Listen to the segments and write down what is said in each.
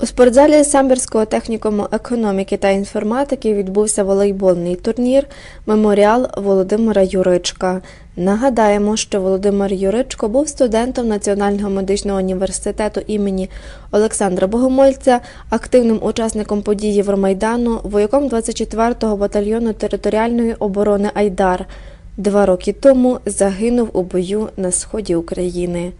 У спортзалі Самбірського технікуму економіки та інформатики відбувся волейбольний турнір Меморіал Володимира Юричка. Нагадаємо, що Володимир Юричко був студентом Національного медичного університету імені Олександра Богомольця, активним учасником подій Євромайдану, вояком 24-го батальйону територіальної оборони Айдар. Два роки тому загинув у бою на сході України.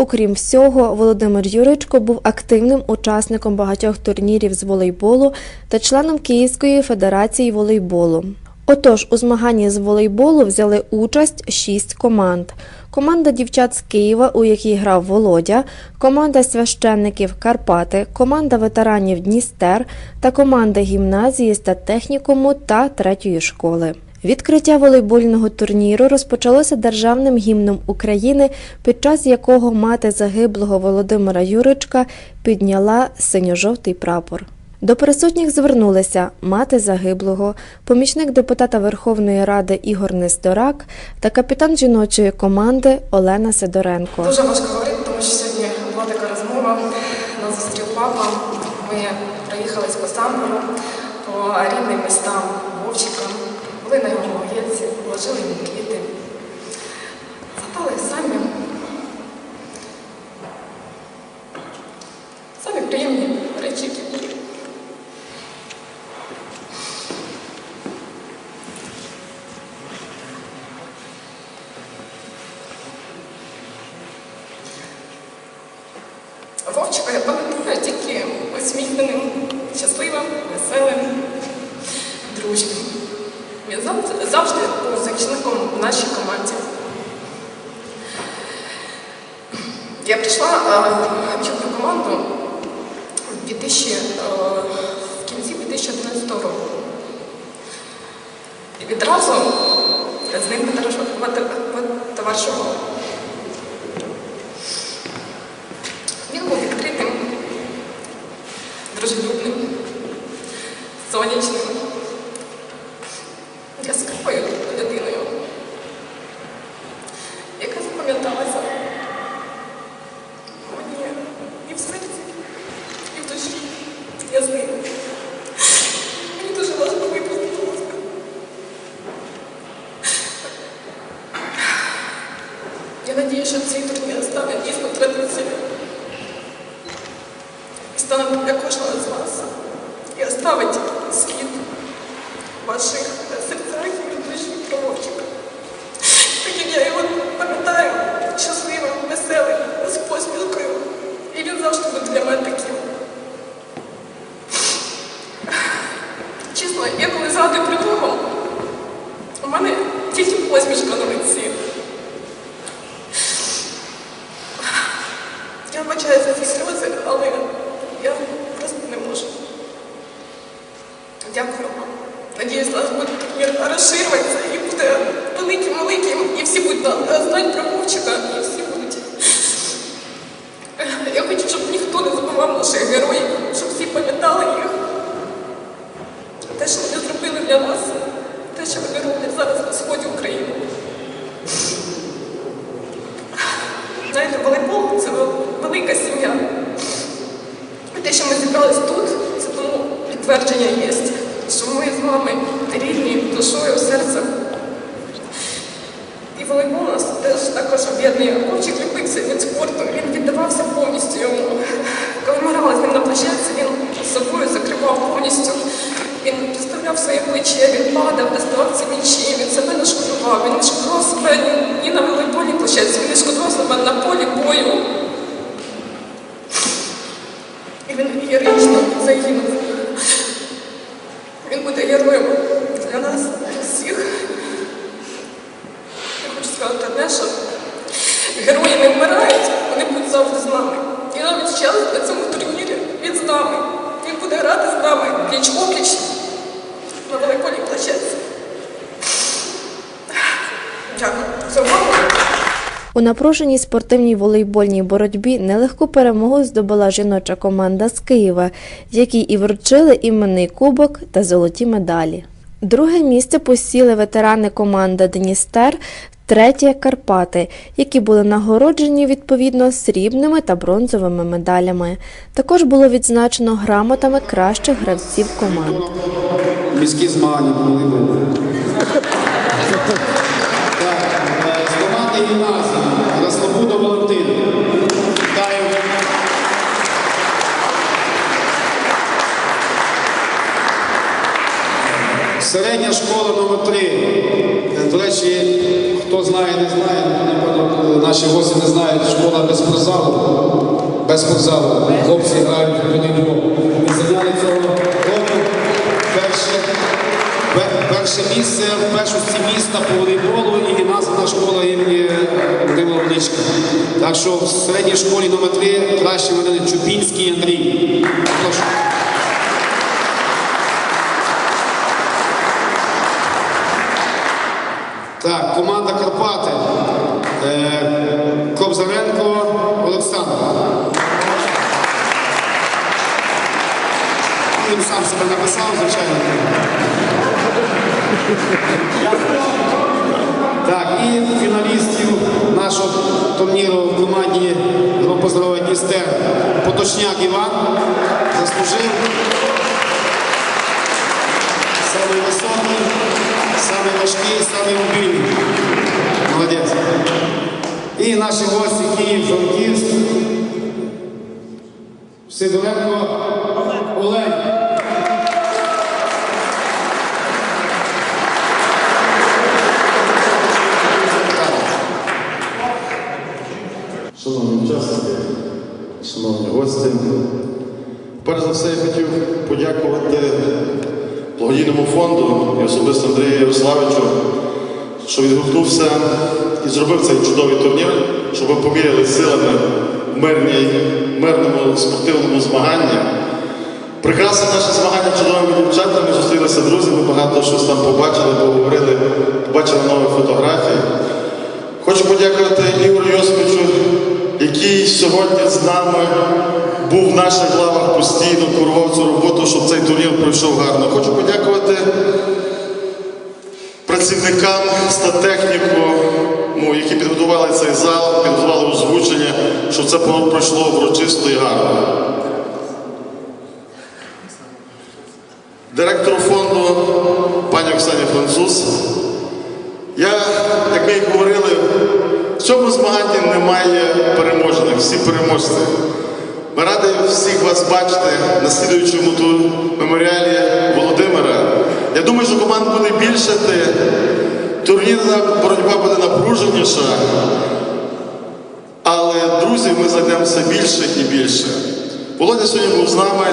Окрім всього, Володимир Юричко був активним учасником багатьох турнірів з волейболу та членом Київської федерації волейболу. Отож, у змаганні з волейболу взяли участь шість команд. Команда дівчат з Києва, у якій грав Володя, команда священників Карпати, команда ветеранів Дністер та команда гімназії статтехнікуму та третьої школи. Відкриття волейбольного турніру розпочалося державним гімном України, під час якого мати загиблого Володимира Юричка підняла синьо-жовтий прапор. До присутніх звернулися мати загиблого, помічник депутата Верховної Ради Ігор Несторак та капітан жіночої команди Олена Сидоренко. Дуже важко говорити, тому що сьогодні була така розмова. Нас зустрів папа. Ми приїхали з Косамбуру по рідним містам Вовчика. Були на його могилці, вложили йому квіти. Згадали самі. Самі приємні речі. Вовчика я пам'ятаю тільки усміхненим, щасливим, веселим, дружнім. Завжди, був захисником в нашій команді. Я прийшла е, в чорну команду в 2000, е, в кінці 2011 року. І відразу з ним товаришувала. Він був відкритим, дружелюбним, сонячним, яскравою людиною, яка запам'яталася мені і в серці, і в душі. Я з ним. Мені дуже важко випустити. Я надію, що цей турнір стане дійсно традицією і стане для кожного з вас і оставить слід ваших серцях і в душі промовчика. Так як я його пам'ятаю, щасливим, веселим, з посмішкою. І він завжди буде для мене таким. Чесно, я коли згадую про нього, у мене тільки посмішка на лиці. Я вибачаю за ці сльози, але я просто не можу. Дякую вам. Надіюсь, наш буде турнір розширюватися і буде великим, великим, і всі будуть знати про Вовчика, і всі будуть. Я хочу, щоб ніхто не забував наших героїв, щоб всі пам'ятали їх. Те, що вони зробили для нас, те, що вони роблять зараз на сході України. Знаєте, волейбол це велика сім'я. Те, що ми зібрались тут, це тому підтвердження є, що ми з вами рідні душою, серцем. Волейбол нас теж також об'єднує. Хлопчик любив цей від спорту, він віддавався повністю йому. Коли ми грали з ним на площадці, він собою закривав повністю. Він підставляв своє плече, він падав, доставав ці м'ячі, він себе не шкодував, він не шкодував себе ні на волейбольній площадці, він не шкодував себе на полі бою. І він героїчно загинув. Він буде героєм для нас всіх. Я хочу сказати одне, що герої не вмирають, вони будуть завжди з нами. І навіть зараз на цьому турнірі він з нами. Він буде грати з нами пліч-опліч на великолій площадці. Дякую. за увагу. У напруженій спортивній волейбольній боротьбі нелегку перемогу здобула жіноча команда з Києва, якій і вручили іменний кубок та золоті медалі. Друге місце посіли ветерани команда Дністер Третє Карпати, які були нагороджені відповідно срібними та бронзовими медалями. Також було відзначено грамотами кращих гравців команд. Міські змагання були. Е, з команди гімназії Рослобуда Валентин. Середня школа номер 3 До речі, хто знає, не знає, напевно, наші гості не знають, школа без спортзалу. Без спортзалу. Хлопці грають в волейбол. Ми зайняли цього року перше, пе- перше місце в першості міста по волейболу і названа школа імені Володимира. Так що в середній школі номер 3 краще видали Чупінський Андрій. Прошу. Так, команда Карпати. Е, Кобзаренко Олександр. Він сам себе написав, звичайно. Так, і фіналістів нашого турніру в команді група здоров'я Дністер Поточняк Іван заслужив. Самий високий, самий важкий, самий мобільний. Молодець. І наші гості Київ, Франківськ. Сидоренко Олег. Шановні учасники, шановні гості, перш за все я хотів подякувати благодійному фонду і особисто Андрію Ярославичу, що відгукнувся і зробив цей чудовий турнір, щоб ми поміряли силами в мирній, мирному спортивному змаганні. Прекрасне наше змагання чудовими дівчатами, зустрілися друзі, ми багато щось там побачили, поговорили, побачили нові фотографії. Хочу подякувати Ігорю Йосиповичу, який сьогодні з нами був в наших лавах постійно, курував цю роботу, щоб цей турнір пройшов гарно. Хочу подякувати працівникам статехніку, ну, які підготували цей зал, підготували озвучення, щоб це пройшло урочисто і гарно. Директору фонду пані Оксані Француз. Я, як ми і говорили, в цьому змаганні немає переможених, всі переможці. Ми раді всіх вас бачити на слідуючому ту меморіалі Володимира. Я думаю, що команд буде більше, турнірна боротьба буде напруженіша. Але друзів ми знайдемо все більше і більше. Володя сьогодні був з нами.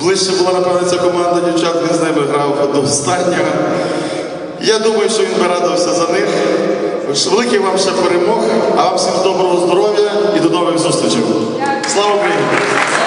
Ближче була, напевно, ця команда дівчат, він з ними грав до останнього. Я думаю, що він би радився за них. Великих вам ще перемог, а вам всім доброго здоров'я і до нових зустрічей. Salve!